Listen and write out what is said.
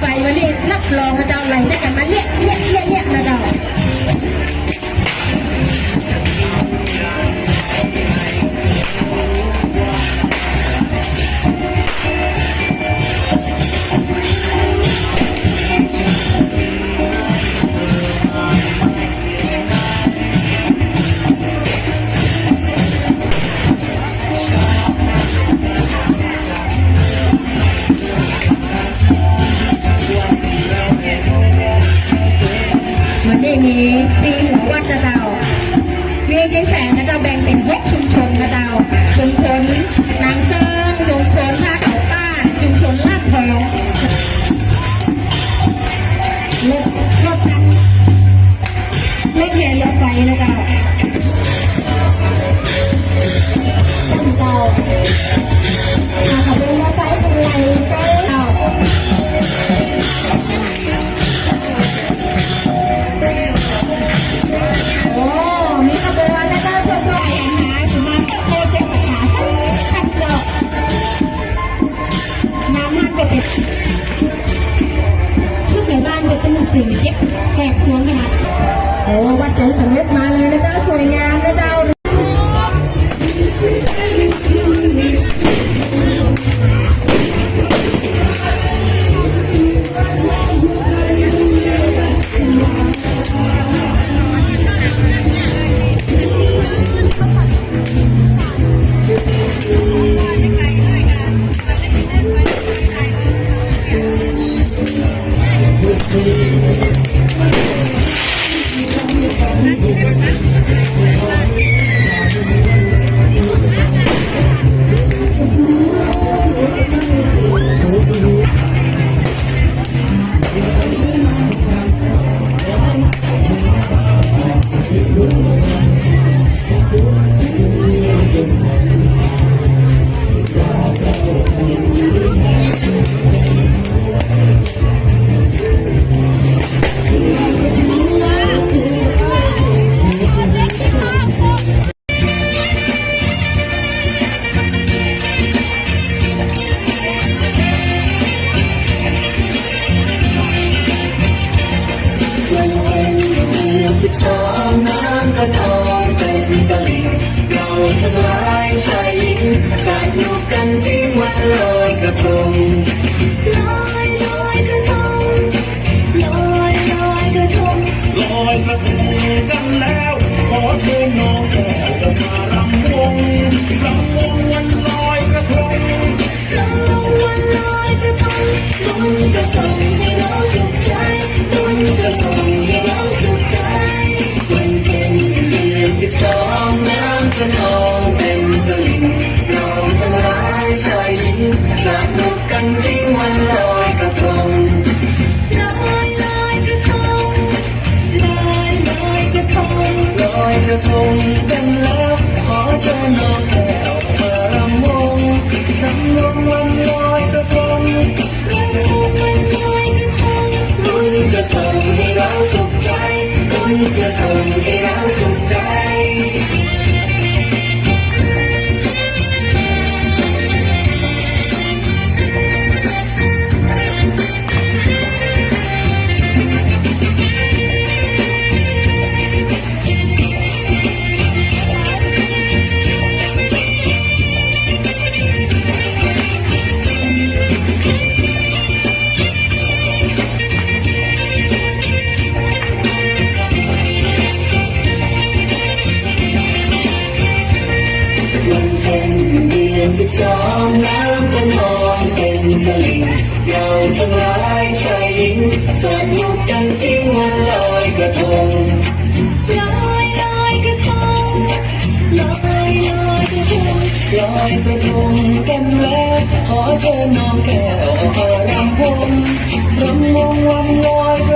ไปวันนี้รับรองนะเจ้าไหลได้กันมาเรียกเรียก นได้มีตีหัววัดนะเจ้ามีเชียงแสนนะจ้าแบ่งเป็นหกชุมชนนะเจ้าชุมชนนางเซิงชุมชนท่าเขาป้าชุมชนลาดทองรถรถกันรถแห่รถไฟนะเจ้าตั้งเจ้า น้ำมันก็เป็นทุกในบ้านเด็กเป็นสิ่งเจ็บแขกสวนนะคะโอ้วัดสงสำเร็จมาเลยนะเจ้าสวยงามนะเจ้า ชายหญิงสาดนุกกันที่วันลอยกระทง บุญจะส่งให้เสิบสองน้ำจะนอนเป็นตลิ่งเราทั้งหลายชายหญิงสวนุกกันที่วันลอยกระทงลอยลอยกระทงลอยลอยกระทงลอยกระทงกันแล้วขอเชิญน้องแก้วขอรำวงรำวงวันลอยกระ